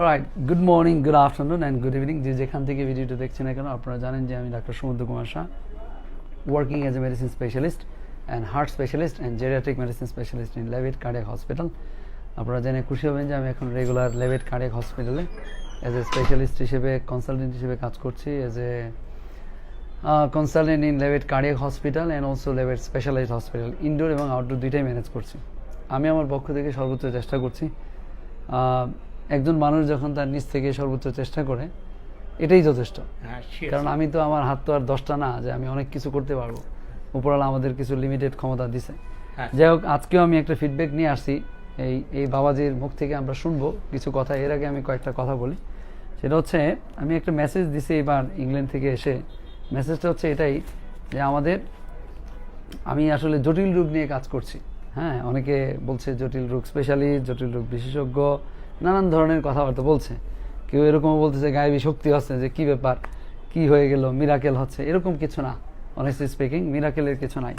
Right good morning good afternoon and good evening যে যেখান থেকে ভিডিওটা দেখছেন না কেন আপনারা জানেন যে আমি doctor Samudra Kumar Shah working as a medicine specialist and heart specialist and geriatric medicine specialist in Labaid cardiac hospital আপনারা জেনে খুশি হবেন যে আমি এখন রেগুলার লেভেট কার্ডিয়াক হসপিটালে এজ এ স্পেশালিস্ট হিসেবে কনসালটেন্ট হিসেবে কাজ করছি as a consultant in Labaid cardiac hospital and also Labaid specialised hospital indoor এবং আউটডোর দুইটাই ম্যানেজ করছি। আমি আমার পক্ষ থেকে সর্বোচ্চ চেষ্টা করছি একজন মানুষ যখন তার নিজ থেকে সর্বোচ্চ চেষ্টা করে এটাই যথেষ্ট। হ্যাঁ কারণ আমি তো আমার হাত তো আর দশটা না যে আমি অনেক কিছু করতে পারব। উপরওয়ালা আমাদের কিছু লিমিটেড ক্ষমতা দিছে। হ্যাঁ। যাই হোক আজকেও আমি একটা ফিডব্যাক নিয়ে আসছি। এই এই বাবাজির মুখ থেকে আমরা শুনব কিছু কথা। এর আগে আমি কয়েকটা কথা বলি। সেটা হচ্ছে আমি একটা মেসেজ দিছি এবার ইংল্যান্ড থেকে এসে। মেসেজটা হচ্ছে এটাই যে আমাদের আমি আসলে জটিল রোগ নিয়ে কাজ করছি। হ্যাঁ অনেকে বলছে জটিল রোগ স্পেশালিস্ট জটিল রোগ বিশেষজ্ঞ। নানান ধরনের কথাবার্তা বলছে। কেউ এরকমও বলতেছে, গায়েবী শক্তি হচ্ছে যে কি ব্যাপার, কি হয়ে গেল মিরাকেল হচ্ছে। এরকম কিছু না অনেস্টলি স্পিকিং মিরাকেলের কিছু নাই।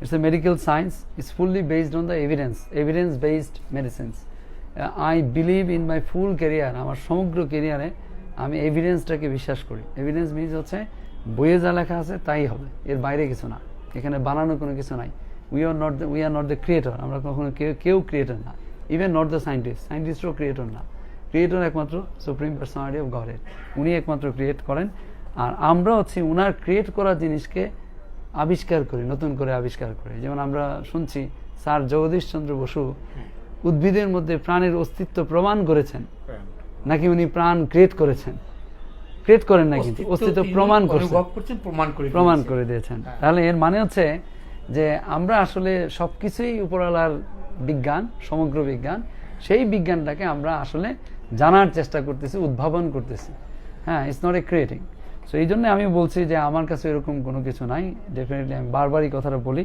It's a medical science it's fully based on the evidence evidence based medicines I believe in my full career আমার সমগ্র ক্যারিয়ারে আমি এভিডেন্সটাকে বিশ্বাস করি। এভিডেন্স মিনস হচ্ছে, বইয়ে যা লেখা আছে তাই হবে, এর বাইরে কিছু না। এখানে বানানো কোনো কিছু নাই। We are not we are not the creator আমরা কখনো কেউ কেউ ক্রিয়েটর না। ইভেন নট দ্য সায়েন্টিস্ট সায়েন্টিস্টও ক্রিয়েটর না। ক্রিয়েটর একমাত্র সুপ্রিম পার্সোনালিটি অফ গডের উনি একমাত্র ক্রিয়েট করেন। আর আমরা হচ্ছে উনার ক্রিয়েট করা জিনিসকে আবিষ্কার করি নতুন করে আবিষ্কার করি। যেমন আমরা শুনছি স্যার জগদীশ চন্দ্র বসু উদ্ভিদের মধ্যে প্রাণের অস্তিত্ব প্রমাণ করেছেন। নাকি উনি প্রাণ ক্রিয়েট করেছেন? ক্রিয়েট করেন না কিন্তু অস্তিত্ব প্রমাণ করছেন প্রমাণ করে প্রমাণ দিয়েছেন। করে দিয়েছেন। হ্যাঁ। তাহলে এর মানে হচ্ছে যে আমরা আসলে সবকিছুই উপরওয়ালার বিজ্ঞান, সমগ্র বিজ্ঞান, সেই বিজ্ঞানটাকে আমরা আসলে জানার চেষ্টা করতেছি, উদ্ভাবন করতেছি। হ্যাঁ it's not a creating so এই জন্য আমি বলছি যে আমার কাছে এরকম কোনো কিছু নাই। ডেফিনেটলি আমি বারবারই কথাটা বলি,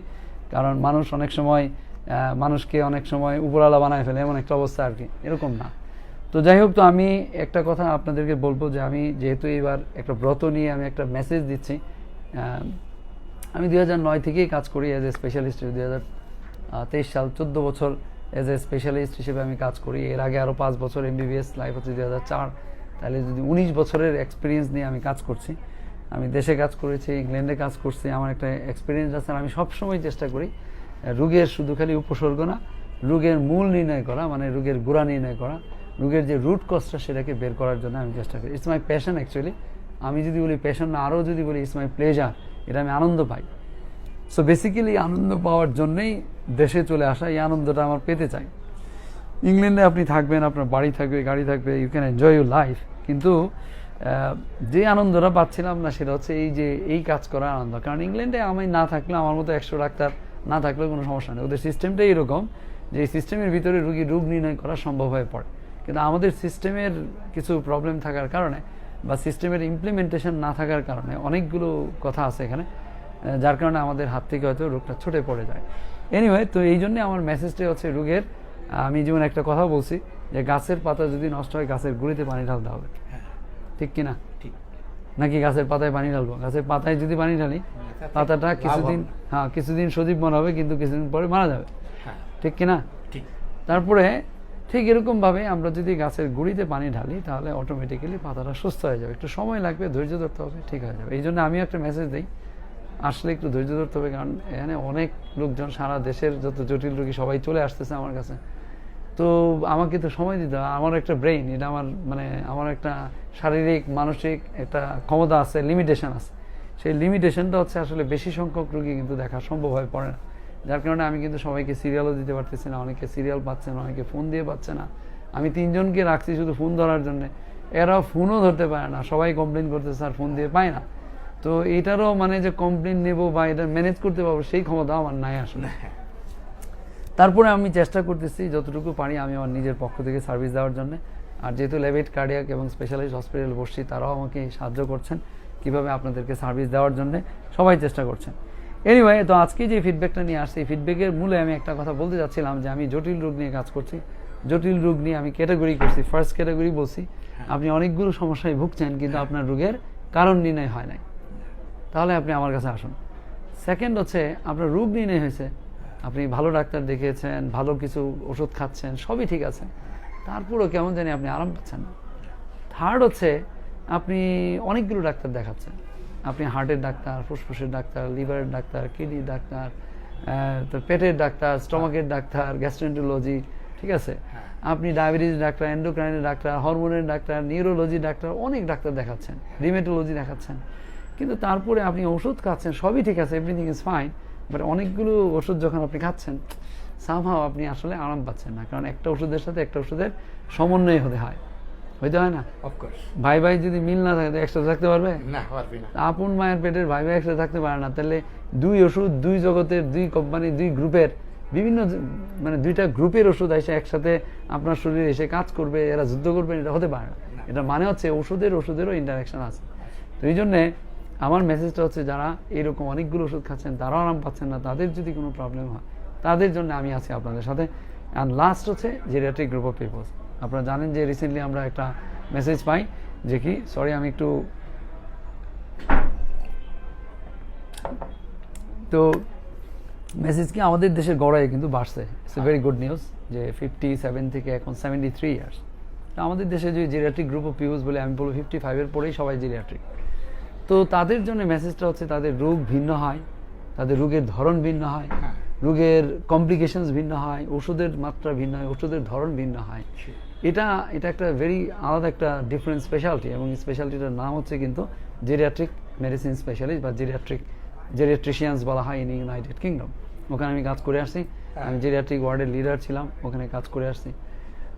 কারণ মানুষ অনেক সময় মানুষকে অনেক সময় উপরওয়ালা বানায় ফেলে, এমন একটা অবস্থা আর কি। এরকম না। তো যাই হোক, তো আমি একটা কথা আপনাদেরকে বলব যে আমি যেহেতু এবার একটা ব্রত নিয়ে আমি একটা মেসেজ দিচ্ছি আমি দুই নয় থেকেই কাজ করি এজ এ স্পেশালিস্ট দুই হাজার তেইশ সাল, চোদ্দ বছর এজ এ স্পেশালিস্ট হিসেবে আমি কাজ করি। এর আগে আরও পাঁচ বছর এম এমবিবিএস লাইফ হচ্ছে দুই হাজার চার। তাহলে যদি উনিশ বছরের এক্সপিরিয়েন্স নিয়ে আমি কাজ করছি, আমি দেশে কাজ করেছি, ইংল্যান্ডে কাজ করছি, আমার একটা এক্সপিরিয়েন্স আছে আমি সবসময় চেষ্টা করি রোগের শুধু খালি উপসর্গ না, রোগের মূল নির্ণয় করা মানে রোগের গোড়া নির্ণয় করা, রোগের যে রুট কজটা সেটাকে বের করার জন্য আমি চেষ্টা করি। ইটস মাই প্যাশন অ্যাকচুয়ালি আমি যদি বলি প্যাশন না আরও যদি বলি ইটস মাই প্লেজার এটা আমি আনন্দ পাই। সো বেসিক্যালি আনন্দ পাওয়ার জন্যেই দেশে চলে আসা এই আনন্দটা আমার পেতে চাই। ইংল্যান্ডে আপনি থাকবেন, আপনার বাড়ি থাকবে, গাড়ি থাকবে you can enjoy your life কিন্তু যে আনন্দটা পাচ্ছিলাম না সেটা হচ্ছে এই যে এই কাজ করার আনন্দ। কারণ ইংল্যান্ডে আমি না থাকলে আমার মতো একশো ডাক্তার না থাকলেও কোনো সমস্যা নেই। ওদের সিস্টেমটাই এরকম যে সিস্টেমের ভিতরে রুগী রোগ নির্ণয় করা সম্ভব হয়ে পড়ে। কিন্তু আমাদের সিস্টেমের কিছু প্রবলেম থাকার কারণে বা সিস্টেমের ইমপ্লিমেন্টেশন না থাকার কারণে অনেকগুলো কথা আছে এখানে। যার কারণে আমাদের হাত থেকে হয়তো রোগটা ছুটে পড়ে যায়। এনিওয়ে তো এই জন্য আমার মেসেজটাই হচ্ছে রোগের আমি যেমন একটা কথা বলছি যে গাছের পাতা যদি নষ্ট হয় গাছের গুঁড়িতে পানি ঢালতে হবে। হ্যাঁ, ঠিক কিনা ঠিক। নাকি গাছের পাতায় পানি ঢালবো? গাছের পাতায় যদি পানি ঢালি পাতাটা কিছুদিন হ্যাঁ কিছুদিন সজীবমান হবে কিন্তু কিছুদিন পরে মারা যাবে। হ্যাঁ। ঠিক কিনা ঠিক। তারপরে ঠিক এরকমভাবে আমরা যদি গাছের গুঁড়িতে পানি ঢালি তাহলে অটোমেটিক্যালি পাতাটা সুস্থ হয়ে যাবে। একটু সময় লাগবে ধৈর্য ধরতে হবে ঠিক হয়ে যাবে। এই জন্য আমি একটা মেসেজ দিই আসলে একটু ধৈর্য ধরতে হবে, কারণ এখানে অনেক লোকজন সারা দেশের যত জটিল রোগী সবাই চলে আসতেছে আমার কাছে। তো আমাকে তো সময় দিতে হবে, আমার একটা ব্রেইন এটা আমার মানে আমার একটা শারীরিক, মানসিক একটা ক্ষমতা আছে লিমিটেশন আছে। সেই লিমিটেশনটা হচ্ছে আসলে বেশি সংখ্যক রোগী কিন্তু দেখা সম্ভব হয়ে পড়ে না। যার কারণে আমি কিন্তু সবাইকে সিরিয়ালও দিতে পারতেছি না, অনেকে সিরিয়াল পাচ্ছে না, অনেকে ফোন দিয়ে পাচ্ছে না। আমি তিনজনকে রাখছি শুধু ফোন ধরার জন্য। এরাও ফোনও ধরতে পারে না, সবাই কমপ্লেন করতেছে আর ফোন দিয়ে পায় না। তো এটারও মানে যে কমপ্লেন নেব বা এটা ম্যানেজ করতে পারব সেই ক্ষমতা আমার নাই আসলে। তারপরে আমি চেষ্টা করতেছি যতটুকু পারি আমি আমার নিজের পক্ষ থেকে সার্ভিস দেওয়ার জন্য। আর যেহেতু লেভেট কার্ডিয়াক এবং স্পেশালাইজড হসপিটাল বসছি তারাও আমাকে সাহায্য করছেন কীভাবে আপনাদেরকে সার্ভিস দেওয়ার জন্য। সবাই চেষ্টা করছেন। এনিওয়ে তো আজকে যে ফিডব্যাকটা নিয়ে আসছি এই ফিডব্যাকের মূলে আমি একটা কথা বলতে চাচ্ছিলাম যে আমি জটিল রোগ নিয়ে কাজ করছি। জটিল রোগ নিয়ে আমি ক্যাটাগরি করছি ফার্স্ট ক্যাটাগরি বলছি। আপনি অনেকগুলো সমস্যায় ভুগছেন কিন্তু আপনার রোগের কারণ নির্ণয় হয় নাই। তাহলে আপনি আমার কাছে আসুন। সেকেন্ড হচ্ছে আপনার রোগ নির্ণয় হয়েছে। আপনি ভালো ডাক্তার দেখিয়েছেন ভালো কিছু ওষুধ খাচ্ছেন সবই ঠিক আছে। তারপরেও কেমন জানি আপনি আরাম পাচ্ছেন না। থার্ড হচ্ছে আপনি অনেকগুলো ডাক্তার দেখাচ্ছেন। আপনি হার্টের ডাক্তার ফুসফুসের ডাক্তার লিভারের ডাক্তার কিডনির ডাক্তার তো পেটের ডাক্তার স্টমাকের ডাক্তার গ্যাস্ট্রেন্টোলজি ঠিক আছে? হ্যাঁ। আপনি ডায়াবেটিস ডাক্তার এন্ডোক্রাইনের ডাক্তার হরমোনের ডাক্তার নিউরোলজি ডাক্তার অনেক ডাক্তার দেখাচ্ছেন। রিমেটোলজি দেখাচ্ছেন। কিন্তু তারপরে আপনি ওষুধ খাচ্ছেন সবই ঠিক আছে এভরিথিং ইজ ফাইন বাট অনেকগুলো ওষুধ যখন আপনি খাচ্ছেন সামহাও আপনি আসলে আরাম পাচ্ছেন না কারণ একটা ওষুধের সাথে একটা ওষুধের সমন্বয় হতে হয়। হইতে হয় না? অফকোর্স ভাই ভাই যদি মিল না থাকে একসাথে থাকতে পারবে? না পারবি না। আপন মায়ের পেটের ভাই ভাই একসাথে থাকতে পারে না। তাহলে দুই ওষুধ দুই জগতের দুই কোম্পানি দুই গ্রুপের বিভিন্ন মানে দুইটা গ্রুপের ওষুধ এসে একসাথে আপনার শরীরে এসে কাজ করবে এরা যুদ্ধ করবে এটা হতে পারে না। এটা মানে হচ্ছে ওষুধের ওষুধেরও ইন্টারাকশন আছে। তো এই জন্যে আমার মেসেজটা হচ্ছে, যারা এরকম অনেকগুলো ওষুধ খাচ্ছেন, তারাও আরাম পাচ্ছেন না, তাদের যদি কোনো প্রবলেম হয়, তাদের জন্য আমি আছি আপনাদের সাথে। অ্যান্ড লাস্ট হচ্ছে জেরিয়াট্রিক গ্রুপ অফ পিপলস আপনারা জানেন যে রিসেন্টলি আমরা একটা মেসেজ পাই যে কি সরি আমি একটু তো মেসেজ কি আমাদের দেশের গড়ায় কিন্তু বাড়ছে। It's a very good news যে ফিফটি সেভেন থেকে এখন সেভেন্টি থ্রি ইয়ার্স আমাদের দেশে যে জেরিয়াট্রিক গ্রুপ অফ পিউজ বলে আমি বলব ফিফটি ফাইভের পরেই সবাই জেরিয়াট্রিক তো তাদের জন্য মেসেজটা হচ্ছে তাদের রোগ ভিন্ন হয় তাদের রোগের ধরন ভিন্ন হয় হ্যাঁ। রোগের কমপ্লিকেশনস ভিন্ন হয় ওষুধের মাত্রা ভিন্ন হয় ওষুধের ধরন ভিন্ন হয়। এটা এটা একটা ভেরি আলাদা একটা ডিফারেন্ট স্পেশালিটি এবং স্পেশালিটিটার নাম হচ্ছে কিন্তু জেরিয়াট্রিক মেডিসিন স্পেশালিস্ট বা জেরিয়াট্রিক জেরিয়াট্রিশিয়ানস বলা হয় ইন ইউনাইটেড কিংডম ওখানে আমি কাজ করে আসছি। আমি জেরিয়াট্রিক ওয়ার্ডের লিডার ছিলাম ওখানে কাজ করে আসছি।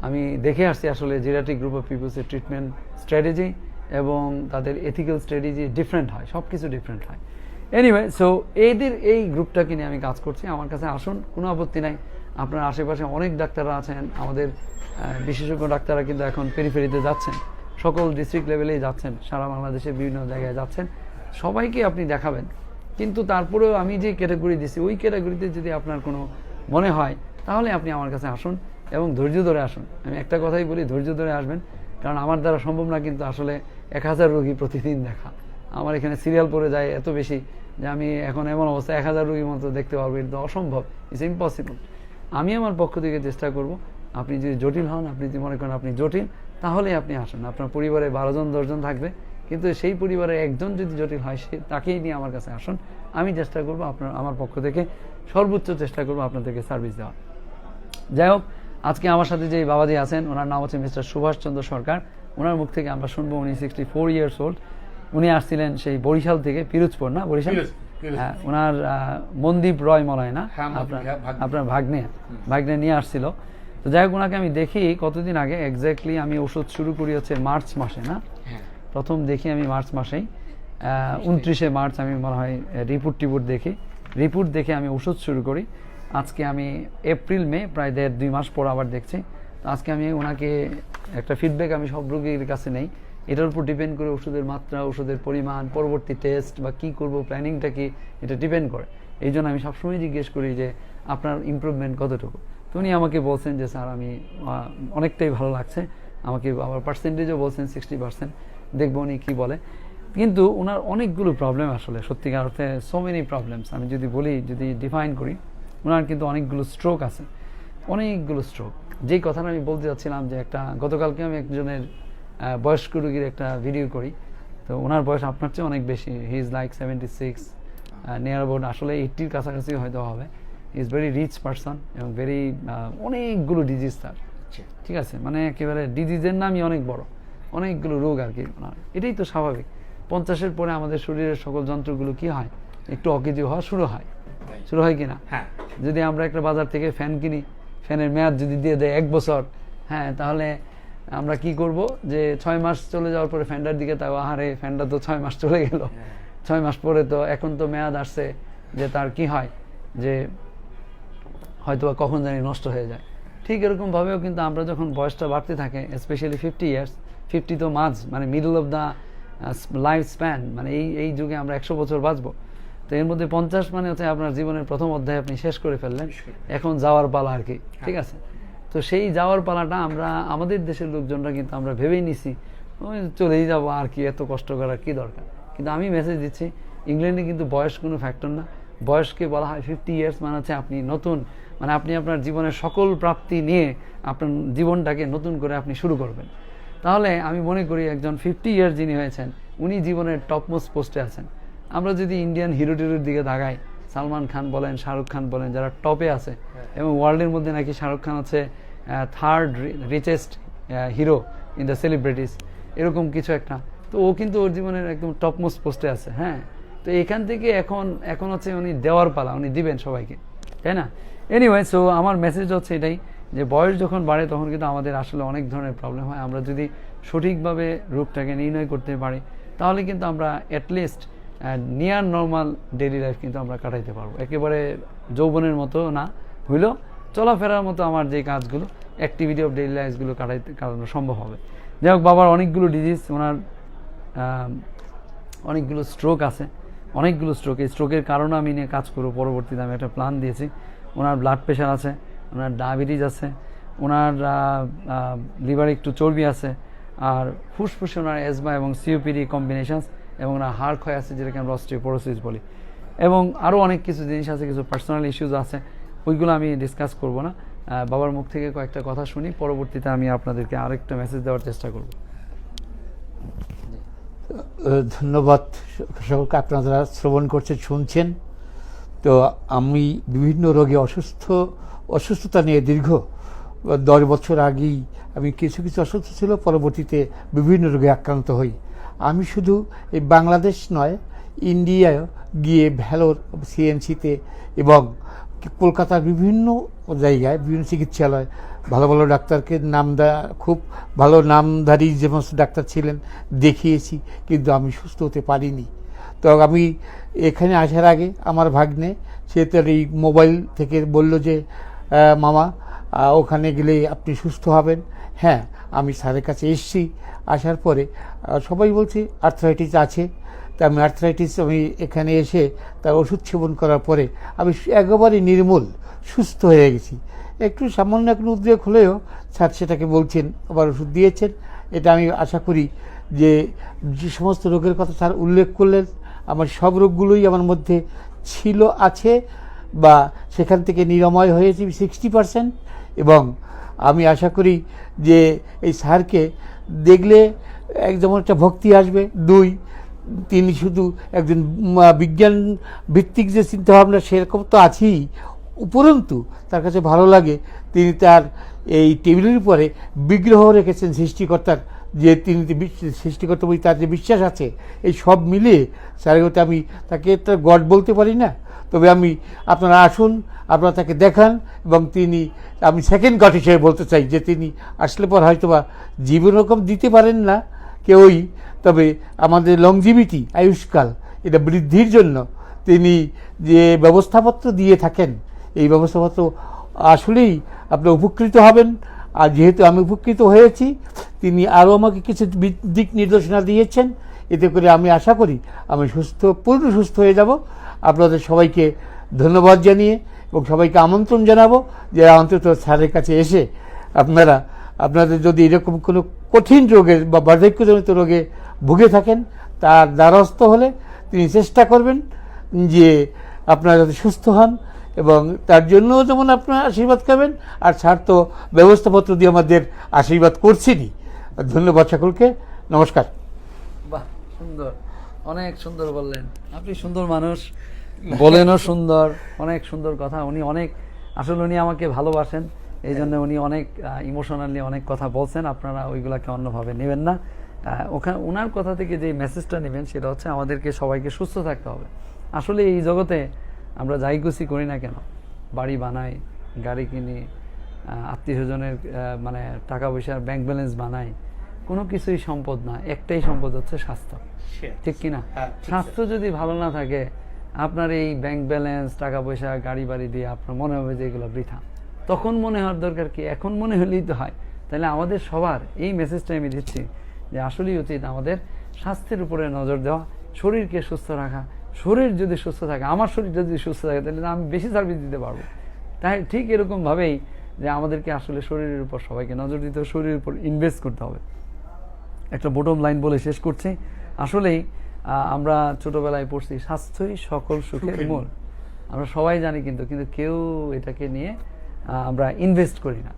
আমি দেখে আসছি আসলে জেরিয়াট্রিক গ্রুপ অফ পিপলসের ট্রিটমেন্ট স্ট্র্যাটেজি এবং তাদের এথিক্যাল স্ট্র্যাটেজি ডিফারেন্ট হয় সব কিছু ডিফারেন্ট হয়। এনিওয়ে সো এদের এই গ্রুপটাকে নিয়ে আমি কাজ করছি। আমার কাছে আসুন, কোনো আপত্তি নাই। আপনার আশেপাশে অনেক ডাক্তাররা আছেন। আমাদের বিশেষজ্ঞ ডাক্তাররা কিন্তু এখন পেরিফেরিতে যাচ্ছেন। সকল ডিস্ট্রিক্ট লেভেলেই যাচ্ছেন। সারা বাংলাদেশে বিভিন্ন জায়গায় যাচ্ছেন। সবাইকে আপনি দেখাবেন। কিন্তু তারপরেও আমি যে ক্যাটাগরি দিছি, ওই ক্যাটাগরিতে যদি আপনার কোনো মনে হয়, তাহলে আপনি আমার কাছে আসুন এবং ধৈর্য ধরে আসুন। আমি একটা কথাই বলি, ধৈর্য ধরে আসবেন। কারণ আমার দ্বারা সম্ভব না কিন্তু আসলে এক হাজার রোগী প্রতিদিন দেখা। আমার এখানে সিরিয়াল পড়ে যায় এত বেশি যে আমি এখন এমন অবস্থা, এক হাজার রোগীর মতো দেখতে পারব। এটা অসম্ভব ইটস ইম্পসিবল আমি আমার পক্ষ থেকে চেষ্টা করব, আপনি যদি জটিল হন, আপনি যদি মনে করেন আপনি জটিল তাহলে আপনি আসুন। আপনার পরিবারে বারো জন দশজন থাকবে। কিন্তু সেই পরিবারে একজন যদি জটিল হয়, সে তাকেই নিয়ে আমার কাছে আসুন। আমি চেষ্টা করব আপনার, আমার পক্ষ থেকে সর্বোচ্চ চেষ্টা করব আপনাদেরকে সার্ভিস দেওয়ার। যাই হোক, আজকে আমার সাথে যে বাবাজি আছেন, ওনার নাম হচ্ছে মিস্টার সুভাষ চন্দ্র সরকার। ওনার মুখ থেকে আমরা শুনব উনি সিক্সটি ফোর ইয়ার্স ওল্ড উনি আসছিলেন সেই বরিশাল থেকে পিরুজপুর না বরিশাল। হ্যাঁ ওনার মনদীপ রয় মনে হয় না? হ্যাঁ, আপনার হ্যাঁ, ভাগ্নে। আপনার ভাগ্নে। ভাগ্নে নিয়ে আসছিল। তো যাই হোক ওনাকে আমি দেখি কতদিন আগে। এক্স্যাক্টলি আমি ওষুধ শুরু করি হচ্ছে মার্চ মাসে না? প্রথম দেখি আমি মার্চ মাসেই। উনত্রিশে মার্চ আমি মনে হয় রিপোর্ট টিপোর্ট দেখি। রিপোর্ট দেখে আমি ওষুধ শুরু করি। আজকে আমি এপ্রিল মে প্রায় দেড় দুই মাস পর আবার দেখছি। আজকে আমি ওনাকে একটা ফিডব্যাক আমি সব রোগীর কাছে নেই। এটার উপর ডিপেন্ড করে ওষুধের মাত্রা, ওষুধের পরিমাণ, পরবর্তী টেস্ট বা কি করব প্ল্যানিংটা কি, এটা ডিপেন্ড করে। এই জন্য আমি সবসময় জিজ্ঞেস করি যে, আপনার ইমপ্রুভমেন্ট কতটুকু? তো উনি আমাকে বলছেন যে, স্যার, আমি অনেকটাই ভালো লাগছে। আমাকে আবার পার্সেন্টেজও বলছেন সিক্সটি পার্সেন্ট দেখব উনি কী বলে। কিন্তু ওনার অনেকগুলো প্রবলেম আসলে, সত্যিকার অর্থে সো মেনি প্রবলেমস আমি যদি বলি, যদি ডিফাইন করি ওনার কিন্তু অনেকগুলো স্ট্রোক আছে। অনেকগুলো স্ট্রোক যেই কথাটা আমি বলতে চাচ্ছিলাম যে একটা গতকালকে আমি একজনের বয়স্ক রুগীর একটা ভিডিও করি। তো ওনার বয়স আপনার চেয়ে অনেক বেশি। He is like seventy six near about আসলে এইটির কাছাকাছি হয়তো হবে। ইজ ভেরি রিচ পারসন এবং ভেরি অনেকগুলো ডিজিজ তার। আচ্ছা। ঠিক আছে? মানে একেবারে ডিজিজের নামই অনেক বড়। অনেকগুলো রোগ আর কি ওনার। এটাই তো স্বাভাবিক। পঞ্চাশের পরে আমাদের শরীরের সকল যন্ত্রগুলো কি হয়? একটু অকেজি হওয়া শুরু হয়। শুরু হয় কিনা? হ্যাঁ। যদি আমরা একটা বাজার থেকে ফ্যান কিনি ফ্যানের মেয়াদ যদি দিয়ে দেয় এক বছর হ্যাঁ তাহলে আমরা কি করব যে ছয় মাস চলে যাওয়ার পরে ফ্যানটার দিকে তাও আহারে ফ্যানটা তো ছয় মাস চলে গেল। ছয় মাস পরে তো এখন তো মেয়াদ আসছে যে তার কি হয় যে হয়তোবা কখন জানি নষ্ট হয়ে যায়। ঠিক এরকম ভাবেও কিন্তু আমরা যখন বয়সটা বাড়তে থাকে স্পেশালি ফিফটি ইয়ার্স ফিফটি তো মাঝ মানে middle of the life span মানে এই এই যুগে আমরা একশো বছর বাঁচবো। তো এর মধ্যে পঞ্চাশ মানে হচ্ছে আপনার জীবনের প্রথম অধ্যায় আপনি শেষ করে ফেললেন। এখন যাওয়ার পালা আর কি ঠিক আছে? তো সেই যাওয়ার পালাটা আমরা আমাদের দেশের লোকজনরা কিন্তু আমরা ভেবেই নিছি ওই চলেই যাব আর কি এত কষ্ট করার কি দরকার? কিন্তু আমি মেসেজ দিচ্ছি ইংল্যান্ডে কিন্তু বয়স কোনো ফ্যাক্টর না। বয়সকে বলা হয় ফিফটি ইয়ার্স মানে হচ্ছে আপনি নতুন মানে আপনি আপনার জীবনের সকল প্রাপ্তি নিয়ে আপনার জীবনটাকে নতুন করে আপনি শুরু করবেন। তাহলে আমি মনে করি একজন ফিফটি ইয়ার যিনি হয়েছেন উনি জীবনের টপ মোস্ট পোস্টে আছেন। আমরা যদি ইন্ডিয়ান হিরো টিরোর দিকে তাকাই সালমান খান বলেন শাহরুখ খান বলেন যারা টপে আছে এবং ওয়ার্ল্ডের মধ্যে নাকি শাহরুখ খান হচ্ছে third richest hero in the celebrities এরকম কিছু একটা। তো ও কিন্তু ওর জীবনের একদম টপ মোস্ট পোস্টে আছে হ্যাঁ। তো এখান থেকে এখন এখন হচ্ছে উনি দেওয়ার পালা উনি দিবেন সবাইকে তাই না? এনিওয়ে সো আমার মেসেজ হচ্ছে এটাই যে বয়স যখন বাড়ে তখন কিন্তু আমাদের আসলে অনেক ধরনের প্রবলেম হয়। আমরা যদি সঠিকভাবে রূপটাকে নির্ণয় করতে পারি তাহলে কিন্তু আমরা at least near normal daily life কিন্তু আমরা কাটাইতে পারব। একেবারে যৌবনের মতো না হইলেও চলাফেরার মতো আমার যে কাজগুলো অ্যাক্টিভিটি অফ ডেইলি লাইফগুলো কাটাইতে, কাটানো সম্ভব হবে। যাই হোক, বাবার অনেকগুলো ডিজিজ ওনার অনেকগুলো স্ট্রোক আছে। অনেকগুলো স্ট্রোক এই স্ট্রোকের কারণে আমি নিয়ে কাজ করব। পরবর্তীতে আমি একটা প্ল্যান দিয়েছি। ওনার ব্লাড প্রেশার আছে, ওনার ডায়াবেটিস আছে, ওনার লিভারে একটু চর্বি আছে, আর ফুসফুসে ওনার এজমা এবং সিওপিডি কম্বিনেশনস এবং হাড় ক্ষয় আছে যেটাকে আমরা অস্ট্রিওপোরোসিস বলি। এবং আরও অনেক কিছু জিনিস আছে, কিছু পার্সোনাল ইস্যুজ আছে, ওইগুলো আমি ডিসকাস করব না। বাবার মুখ থেকে কয়েকটা কথা শুনি, পরবর্তীতে আমি আপনাদেরকে আরেকটা মেসেজ দেওয়ার চেষ্টা করব। ধন্যবাদ সকলকে, আপনারা শ্রবণ করছেন শুনছেন। তো আমি বিভিন্ন রোগে অসুস্থ, অসুস্থতা নিয়ে দীর্ঘ দশ বছর আগেই আমি কিছু কিছু অসুস্থ ছিল, পরবর্তীতে বিভিন্ন রোগে আক্রান্ত হই। আমি শুধু এই বাংলাদেশ নয় ইন্ডিয়ায় গিয়ে ভ্যালোর সিএনসিতে এবং কলকাতার বিভিন্ন জায়গায় বিভিন্ন চিকিৎসালয়, ভালো ভালো ডাক্তারকে নাম খুব ভালো নামধারী যে সমস্ত ডাক্তার ছিলেন দেখিয়েছি, কিন্তু আমি সুস্থ হতে পারিনি। তো আমি এখানে আসার আগে আমার ভাগ্নে, সে তার এই মোবাইল থেকে বলল যে মামা ওখানে গেলে আপনি সুস্থ হবেন। হ্যাঁ আমি স্যারের কাছে এসেছি, আসার পরে সবাই বলছে আর্থ্রাইটিস আছে। তা আমি আর্থ্রাইটিস আমি এখানে এসে তার ওষুধ সেবন করার পরে আমি একেবারে নির্মূল, সুস্থ হয়ে গেছি। একটু সামান্য একটু উদ্বেগ হলেও স্যার সেটাকে বলছেন, আবার ওষুধ দিয়েছেন। এটা আমি আশা করি যে যে সমস্ত রোগের কথা স্যার উল্লেখ করলেন, আমার সব রোগগুলোই আমার মধ্যে ছিল, আছে, বা সেখান থেকে নিরাময় হয়েছি সিক্সটি পারসেন্ট এবং আমি আশা করি যে এই স্যারকে দেখলে এক যেমন একটা ভক্তি আসবে, দুই, তিনি শুধু একজন বিজ্ঞান ভিত্তিক যে চিন্তাভাবনা সেরকম তো আছেই, উপরন্তু তার কাছে ভালো লাগে তিনি তার এই টেবিলের উপরে বিগ্রহ রেখেছেন সৃষ্টিকর্তার, যে তিনি সৃষ্টিকর্তা বই তার যে বিশ্বাস আছে, এই সব মিলিয়ে স্যারের আমি তাকে তো গড বলতে পারি না। তবে আমি, আপনারা আসুন, আপনারা তাকে দেখান এবং তিনি, আমি সেকেন্ড গড হিসেবে বলতে চাই যে তিনি আসলে পর হয়তো বা জীবন রকম দিতে পারেন না কেউই, তবে আমাদের লংজিভিটি আয়ুষ্কাল, এটা বৃদ্ধির জন্য তিনি যে ব্যবস্থাপত্র দিয়ে থাকেন, এই ব্যবস্থাপত্র আসলেই আপনি উপকৃত হবেন। আর যেহেতু আমি উপকৃত হয়েছি, তিনি আরও আমাকে কিছু দিক নির্দেশনা দিয়েছেন। এতে করে আমি আশা করি আমি সুস্থ, পূর্ণ সুস্থ হয়ে যাব। আপনাদের সবাইকে ধন্যবাদ জানিয়ে এবং সবাইকে আমন্ত্রণ জানাব যে অন্তত স্যারের কাছে এসে আপনারা, আপনাদের যদি এরকম কোনো কঠিন রোগের বা বার্ধক্যজনিত রোগে ভুগে থাকেন, তার দ্বারস্থ হলে তিনি চেষ্টা করবেন যে আপনারা যাতে সুস্থ হন এবং তার জন্যও যেমন আপনারা আশীর্বাদ করবেন আর স্যার তো ব্যবস্থাপত্র দিয়ে আমাদের আশীর্বাদ করছেনই। ধন্যবাদ সকলকে। নমস্কার। বাহ, সুন্দর। অনেক সুন্দর বললেন। আপনি সুন্দর মানুষ, বলেনও সুন্দর, অনেক সুন্দর কথা। উনি অনেক, আসলে উনি আমাকে ভালোবাসেন এই জন্য উনি অনেক ইমোশনালি অনেক কথা বলছেন। আপনারা ওইগুলাকে অন্যভাবে নেবেন না। ওখানে ওনার কথা থেকে যে মেসেজটা নেবেন, সেটা হচ্ছে আমাদেরকে সবাইকে সুস্থ থাকতে হবে। আসলে এই জগতে আমরা যাই খুশি করি না কেন? বাড়ি বানাই, গাড়ি কিনি আত্মীয় স্বজনের মানে টাকা পয়সার ব্যাংক ব্যালেন্স বানাই কোনো কিছুই সম্পদ না একটাই সম্পদ হচ্ছে স্বাস্থ্য। ঠিক কিনা হ্যাঁ, স্বাস্থ্য যদি ভালো না থাকে আপনার এই ব্যাংক ব্যালেন্স টাকা পয়সা গাড়ি বাড়ি দিয়ে আপনার মনে হবে যে এগুলো বৃথা। তখন মনে হওয়ার দরকার কি? এখন মনে হলেই তো হয়। তাহলে আমাদের সবার এই মেসেজটা আমি দিচ্ছি যে আসলেই উচিত আমাদের স্বাস্থ্যের উপরে নজর দেওয়া শরীরকে সুস্থ রাখা। শরীর যদি সুস্থ থাকে আমার শরীর যদি সুস্থ থাকে তাহলে আমি বেশি সার্ভিস দিতে পারব। তাই ঠিক এরকমভাবেই যে আমাদেরকে আসলে শরীরের উপর সবাইকে নজর দিতে হবে শরীরের উপর ইনভেস্ট করতে হবে। একটা বোটম লাইন বলে শেষ করছি। আসলেই আহ, আমরা ছোটবেলায় পড়ছি স্বাস্থ্যই সকল সুখের মূল। আমরা সবাই জানি কিন্তু কিন্তু কেউ এটাকে নিয়ে আমরা ইনভেস্ট করি না।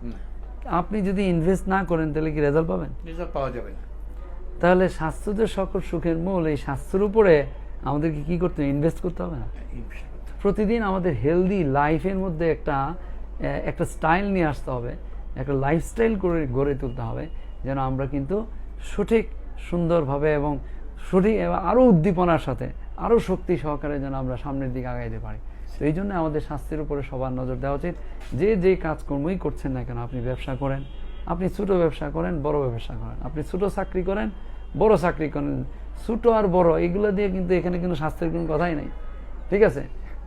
আপনি যদি ইনভেস্ট না করেন তাহলে কি রেজাল্ট পাবেন? রেজাল্ট পাওয়া যাবে না। তাহলে স্বাস্থ্য যে সকল সুখের মূল এই স্বাস্থ্যের উপরে আমাদেরকে কি করতে হবে? ইনভেস্ট করতে হবে না। প্রতিদিন আমাদের হেলদি লাইফের মধ্যে একটা একটা স্টাইল নিয়ে আসতে হবে। একটা লাইফস্টাইল করে গড়ে তুলতে হবে। যেন আমরা কিন্তু সঠিক, সুন্দরভাবে এবং সঠিক এবং আরও উদ্দীপনার সাথে আরও শক্তি সহকারে যেন আমরা সামনের দিকে আগাইতে পারি। তো এই জন্য আমাদের স্বাস্থ্যের উপরে সবার নজর দেওয়া উচিত। যে যে কাজকর্মই করছেন না কেন, আপনি ব্যবসা করেন, আপনি ছোট ব্যবসা করেন, বড় ব্যবসা করেন। আপনি ছোট চাকরি করেন, বড় চাকরি করেন। ছোট আর বড়, এগুলো দিয়ে কিন্তু এখানে কিন্তু স্বাস্থ্যের কোনো কথাই নেই। ঠিক আছে?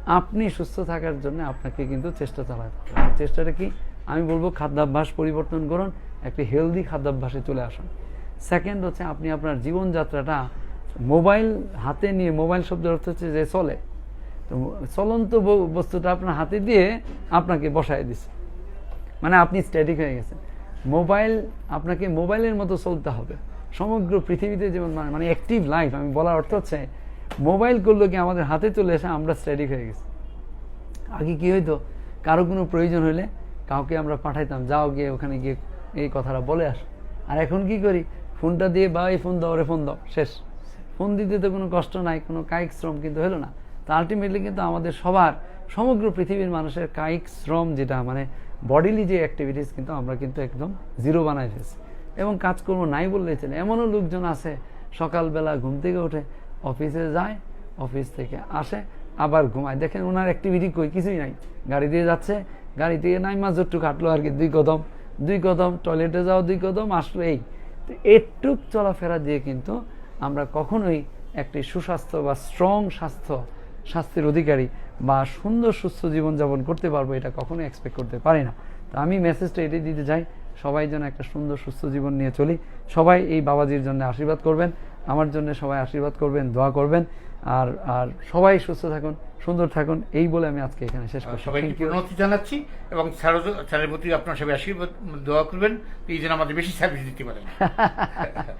আপনি সুস্থ থাকার জন্য আপনাকে কিন্তু চেষ্টা চালাতে হবে। চেষ্টাটা কি? আমি বলব, খাদ্যাভ্যাস পরিবর্তন করুন, একটি হেলদি খাদ্যাভ্যাসে চলে আসুন। সেকেন্ড হচ্ছে আপনি আপনার জীবনযাত্রাটা মোবাইল হাতে নিয়ে, মোবাইল শব্দের অর্থ হচ্ছে যে চলে। তো চলন্ত বস্তুটা আপনার হাতে দিয়ে আপনাকে বসায় দিছে। মানে আপনি স্ট্যাটিক হয়ে গেছেন। মোবাইল, আপনাকে মোবাইলের মতো চলতে হবে। সমগ্র পৃথিবীতে যেমন মানে- অ্যাক্টিভ লাইফ আমি বলার অর্থ হচ্ছে মোবাইল করল কি আমাদের হাতে চলে এসে আমরা স্ট্যাটিক হয়ে গেছি। আগে কি হইতো? কারও কোনো প্রয়োজন হলে কাউকে আমরা পাঠাইতাম, যাও গিয়ে ওখানে গিয়ে এই কথাটা বলে আস। আর এখন কি করি? ফোনটা দিয়ে বা এই ফোন দাও রে, ফোন দাও, শেষ। ফোন দিতে তো কোনো কষ্ট নাই, কোনো কায়িক শ্রম কিন্তু হলো না। তো আলটিমেটলি কিন্তু আমাদের সবার, সমগ্র পৃথিবীর মানুষের কায়িক শ্রম যেটা মানে বডিলি যে অ্যাক্টিভিটিস কিন্তু আমরা কিন্তু একদম জিরো বানাই ফেলছি। এবং কাজকর্ম নাই বললেই চলে। এমনও লোকজন আছে, সকালবেলা ঘুম থেকে উঠে অফিসে যায়, অফিস থেকে আসে, আবার ঘুমায়। দেখেন ওনার অ্যাক্টিভিটি কই? কিছুই নাই। গাড়ি দিয়ে যাচ্ছে, গাড়ি থেকে নাই, মাঝ একটু হাঁটলো আর কি, দুই কদম। দুই কদম টয়লেটে যাও, দুই কদম, আসলো এই। তো এটুক চলাফেরা দিয়ে কিন্তু আমরা কখনোই একটি সুস্বাস্থ্য বা স্ট্রং স্বাস্থ্য, স্বাস্থ্যের অধিকারী বা সুন্দর, সুস্থ জীবনযাপন করতে পারব এটা কখনোই এক্সপেক্ট করতে পারি না। তো আমি মেসেজটা এটাই দিতে চাই, সবাই যেন একটা সুন্দর, সুস্থ জীবন নিয়ে চলি। সবাই এই বাবাজির জন্য আশীর্বাদ করবেন, আমার জন্য সবাই আশীর্বাদ করবেন, দোয়া করবেন। আর আর সবাই সুস্থ থাকুন সুন্দর থাকুন এই বলে আমি আজকে এখানে শেষ করছি। সবাইকে প্রণতি জানাচ্ছি এবং স্যারের প্রতি আপনার সবাই আশীর্বাদ দোয়া করবেন। এই যেন আমাদের বেশি সার্ভিস দিতে পারেন।